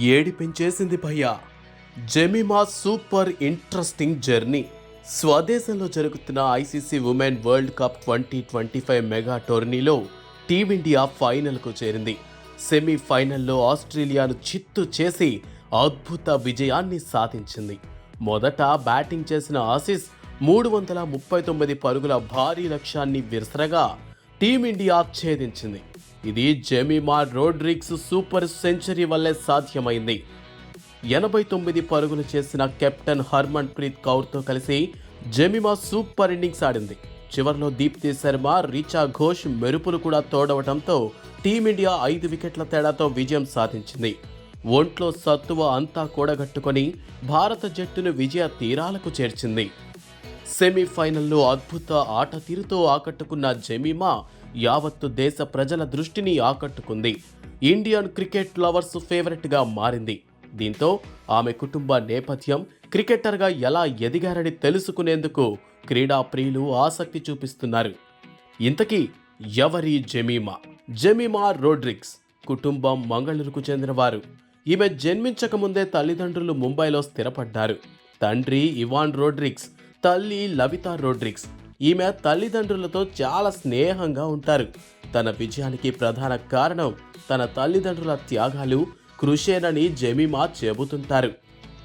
ఏడిపించేసింది భయ్యా. Jemimah super interesting journey. స్వదేశంలో జరుగుతున్న ICC women world cup twenty twenty five mega టోర్నీలో టీమిండియా ఫైనల్కు చేరింది. సెమీఫైనల్లో ఆస్ట్రేలియాను చిత్తు చేసి అద్భుత విజయాన్ని సాధించింది. మొదట బ్యాటింగ్ చేసిన ఆసీస్ మూడు వందల ముప్పై తొమ్మిది పరుగుల భారీ లక్ష్యాన్ని విరసరగా టీమిండియా ఛేదించింది. ఇది జెమిమా రోడ్రిక్స్ సూపర్ సెంచరీ వల్లే సాధ్యమైంది. ఎనభై తొమ్మిది పరుగులు చేసిన కెప్టెన్ హర్మన్ ప్రీత్ కౌర్తో కలిసి జెమిమా సూపర్ ఇన్నింగ్స్ ఆడింది. చివర్లో దీప్తి శర్మ రిచా ఘోష్ మెరుపులు కూడా తోడవడంతో టీమిండియా ఐదు వికెట్ల తేడాతో విజయం సాధించింది. ఒంట్లో సత్తువ అంతా కూడగట్టుకొని భారత జట్టును విజయ తీరాలకు చేర్చింది. సెమీఫైనల్లో అద్భుత ఆట తీరుతో ఆకట్టుకున్న జెమిమా యావత్తు దేశ ప్రజల దృష్టిని ఆకట్టుకుంది. ఇండియన్ క్రికెట్ లవర్స్ ఫేవరెట్గా మారింది. దీంతో ఆమె కుటుంబ నేపథ్యం క్రికెటర్గా ఎలా ఎదిగారని తెలుసుకునేందుకు క్రీడా ప్రియులు ఆసక్తి చూపిస్తున్నారు. ఇంతకీ ఎవరి జమీమా? జమీమా రోడ్రిక్స్ కుటుంబం మంగళూరుకు చెందినవారు. ఈమె జన్మించక ముందే తల్లిదండ్రులు ముంబైలో స్థిరపడ్డారు. తండ్రి ఇవాన్ రోడ్రిక్స్ తల్లి లవితా రోడ్రిక్స్ ఈమె తల్లిదండ్రులతో చాలా స్నేహంగా ఉంటారు. తన విజయానికి ప్రధాన కారణం తన తల్లిదండ్రుల త్యాగాలు కృషేనని జమీమా చెబుతుంటారు.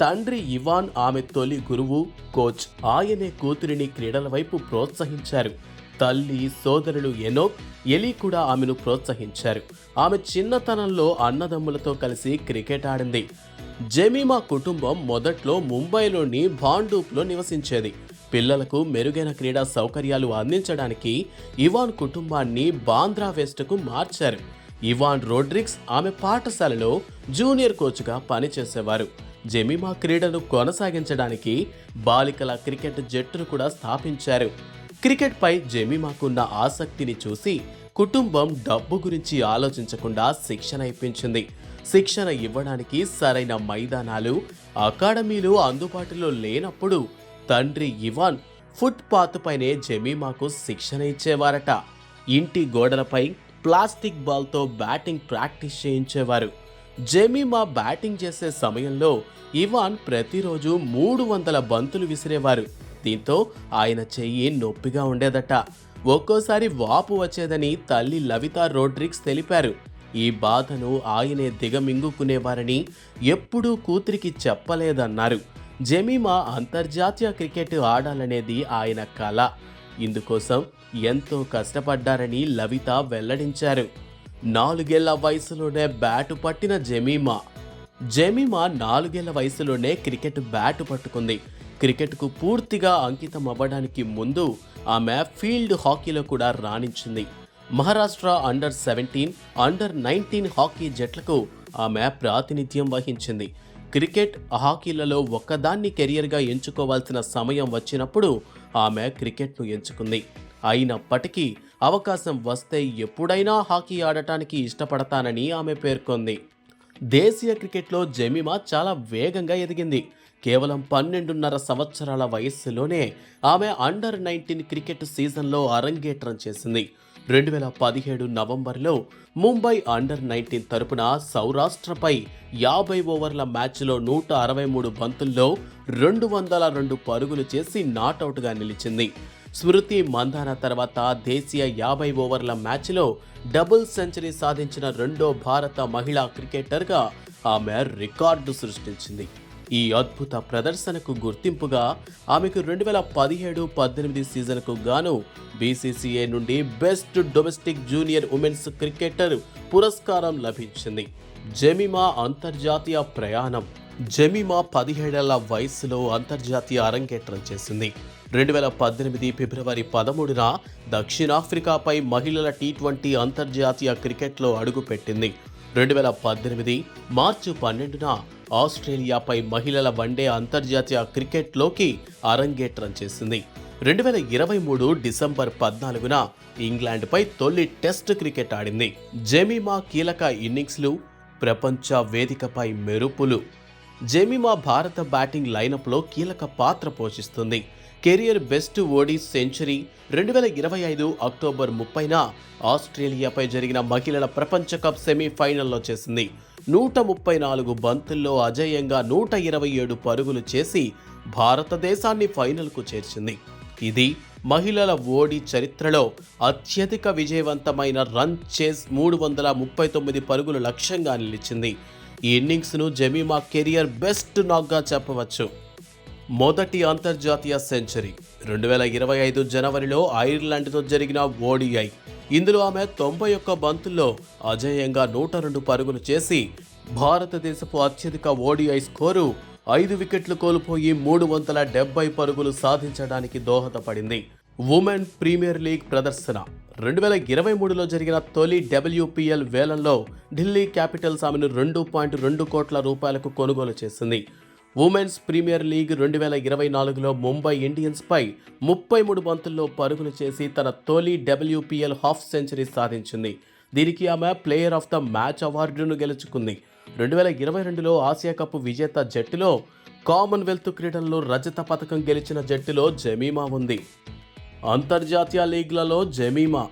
తండ్రి ఇవాన్ ఆమె తొలి గురువు కోచ్ ఆయనే కూతురిని క్రీడల వైపు ప్రోత్సహించారు. తల్లి సోదరులు ఎనోక్ ఎలి కూడా ఆమెను ప్రోత్సహించారు. ఆమె చిన్నతనంలో అన్నదమ్ములతో కలిసి క్రికెట్ ఆడింది. జమీమా కుటుంబం మొదట్లో ముంబైలోని భాండూప్లో నివసించేది. పిల్లలకు మెరుగైన క్రీడా సౌకర్యాలు అందించడానికి ఇవాన్ కుటుంబాన్ని బాంద్రా వెస్ట్కు మార్చారు. ఇవాన్ రోడ్రిక్స్ ఆమె పాఠశాలలో జూనియర్ కోచ్గా పనిచేసేవారు. జెమిమా క్రీడను కొనసాగించడానికి బాలికల క్రికెట్ జట్టును కూడా స్థాపించారు. క్రికెట్పై జెమిమాకున్న ఆసక్తిని చూసి కుటుంబం డబ్బు గురించి ఆలోచించకుండా శిక్షణ ఇప్పించింది. శిక్షణ ఇవ్వడానికి సరైన మైదానాలు అకాడమీలు అందుబాటులో లేనప్పుడు తండ్రి ఇవాన్ ఫుట్పాత్ పైనే జమీమాకు శిక్షణ ఇచ్చేవారట. ఇంటి గోడలపై ప్లాస్టిక్ బాల్తో బ్యాటింగ్ ప్రాక్టీస్ చేయించేవారు. జమీమా బ్యాటింగ్ చేసే సమయంలో ఇవాన్ ప్రతిరోజు మూడు వందల బంతులు విసిరేవారు. దీంతో ఆయన చెయ్యి నొప్పిగా ఉండేదట. ఒక్కోసారి వాపు వచ్చేదని తల్లి లవితా రోడ్రిక్స్ తెలిపారు. ఈ బాధను ఆయనే దిగమింగుకునేవారని ఎప్పుడూ కూతురికి చెప్పలేదన్నారు. జమీమా అంతర్జాతీయ క్రికెట్ ఆడాలనేది ఆయన కల. ఇందుకోసం ఎంతో కష్టపడ్డారని లవిత వెల్లడించారు. నాలుగేళ్ళ వయసులోనే బ్యాటు పట్టిన జమీమా. జమీమా నాలుగేళ్ళ వయసులోనే క్రికెట్ బ్యాటు పట్టుకుంది. క్రికెట్కు పూర్తిగా అంకితం అవ్వడానికి ముందు ఆమె ఫీల్డ్ హాకీలో కూడా రాణించింది. Maharashtra under seventeen under nineteen hockey జట్లకు ఆమె ప్రాతినిధ్యం వహించింది. క్రికెట్ హాకీలలో ఒక్కదాన్ని కెరియర్గా ఎంచుకోవాల్సిన సమయం వచ్చినప్పుడు ఆమె క్రికెట్ను ఎంచుకుంది. అయినప్పటికీ అవకాశం వస్తే ఎప్పుడైనా హాకీ ఆడటానికి ఇష్టపడతానని ఆమె పేర్కొంది. దేశీయ క్రికెట్లో జెమిమా చాలా వేగంగా ఎదిగింది. కేవలం పన్నెండున్నర సంవత్సరాల వయస్సులోనే ఆమె అండర్ నైన్టీన్ క్రికెట్ సీజన్లో అరంగేట్రం చేసింది. రెండు వేల పదిహేడు నవంబర్లో ముంబై అండర్ నైన్టీన్ తరపున సౌరాష్ట్రపై యాభై ఓవర్ల మ్యాచ్లో నూట అరవై మూడు బంతుల్లో రెండు వందల రెండు పరుగులు చేసి నాటౌట్గా నిలిచింది. స్మృతి మందాన తర్వాత దేశీయ యాభై ఓవర్ల మ్యాచ్లో డబుల్ సెంచరీ సాధించిన రెండో భారత మహిళా క్రికెటర్గా ఆమె రికార్డు సృష్టించింది. ఈ అద్భుత ప్రదర్శనకు గుర్తింపుగా ఆమెకు రెండు వేల పదిహేడు పద్దెనిమిది సీజన్కు గాను బీసీసీఏ నుండి best domestic junior women's cricketer పురస్కారం లభించింది. జెమిమా అంతర్జాతీయ ప్రయాణం. జెమిమా పదిహేడేళ్ళ వయసులో అంతర్జాతీయ అరంగేట్రం చేసింది. రెండు వేల పద్దెనిమిది ఫిబ్రవరి పదమూడున దక్షిణాఫ్రికాపై మహిళల టీ ట్వంటీ అంతర్జాతీయ క్రికెట్లో అడుగుపెట్టింది. రెండు వేల పద్దెనిమిది మార్చి పన్నెండున ఆస్ట్రేలియాపై మహిళల వన్డే అంతర్జాతీయ క్రికెట్లోకి అరంగేట్రం చేసింది. రెండు వేల ఇరవై మూడు డిసెంబర్ పద్నాలుగున ఇంగ్లాండ్పై తొలి టెస్ట్ క్రికెట్ ఆడింది. జెమిమా కీలక ఇన్నింగ్స్లు ప్రపంచ వేదికపై మెరుపులు. జెమిమా భారత బ్యాటింగ్ లైనప్లో కీలక పాత్ర పోషిస్తుంది. కెరియర్ బెస్ట్ ఓడీ సెంచరీ రెండు వేల ఇరవై ఐదు అక్టోబర్ ముప్పైన ఆస్ట్రేలియాపై జరిగిన మహిళల ప్రపంచ కప్ సెమీఫైనల్లో చేసింది. నూట ముప్పై నాలుగు బంతుల్లో అజేయంగా నూట ఇరవై ఏడు పరుగులు చేసి భారతదేశాన్ని ఫైనల్కు చేర్చింది. ఇది మహిళల ఓడి చరిత్రలో అత్యధిక విజయవంతమైన రన్ చేస్ మూడు వందల ముప్పై తొమ్మిది పరుగులు లక్ష్యంగా నిలిచింది. ఈ ఇన్నింగ్స్ను జమీమా కెరియర్ బెస్ట్ నాగ్గా చెప్పవచ్చు. మొదటి అంతర్జాతీయ సెంచరీ. రెండు వేల ఇరవై ఐదు జనవరిలో ఐర్లాండ్తో జరిగిన ఓడిఐ. ఇందులో ఆమె తొంభై ఒక్క బంతుల్లో అజేయంగా నూట రెండు పరుగులు చేసి భారతదేశపు అత్యధిక ఓడిఐ స్కోరు ఐదు వికెట్లు కోల్పోయి మూడు వందల డెబ్బై పరుగులు సాధించడానికి దోహదపడింది. ఉమెన్ ప్రీమియర్ లీగ్ ప్రదర్శన. రెండు వేల ఇరవై మూడులో జరిగిన తొలి డబ్ల్యూపీఎల్ వేలంలో ఢిల్లీ క్యాపిటల్స్ ఆమెను రెండు పాయింట్ రెండు కోట్ల రూపాయలకు కొనుగోలు చేసింది. ఉమెన్స్ ప్రీమియర్ లీగ్ రెండు వేల ఇరవై నాలుగులో ముంబై ఇండియన్స్పై ముప్పై మూడు బంతుల్లో పరుగులు చేసి తన తొలి డబ్ల్యూపీఎల్ హాఫ్ సెంచరీ సాధించింది. దీనికి ఆమె ప్లేయర్ ఆఫ్ ద మ్యాచ్ అవార్డును గెలుచుకుంది. రెండు వేల ఇరవై రెండులో ఆసియా కప్ విజేత జట్టులో కామన్వెల్త్ క్రీడల్లో రజత పథకం గెలిచిన జట్టులో జమీమా ఉంది. అంతర్జాతీయ లీగ్లలో జమీమా.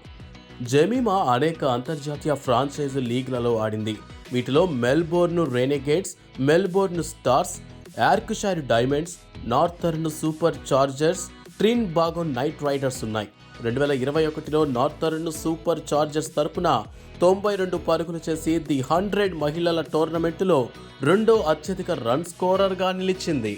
జమీమా అనేక అంతర్జాతీయ ఫ్రాంచైజ్ లీగ్లలో ఆడింది. వీటిలో Melbourne Renegades Melbourne Stars Yorkshire Diamonds Northern Superchargers Trinbago Knight Riders ఉన్నాయి. రెండు వేల ఇరవై ఒకటిలో నార్థర్న్ సూపర్ చార్జర్స్ తరపున తొంభై రెండు పరుగులు చేసి ది హండ్రెడ్ మహిళల టోర్నమెంటులో రెండో అత్యధిక రన్ స్కోరర్గా నిలిచింది.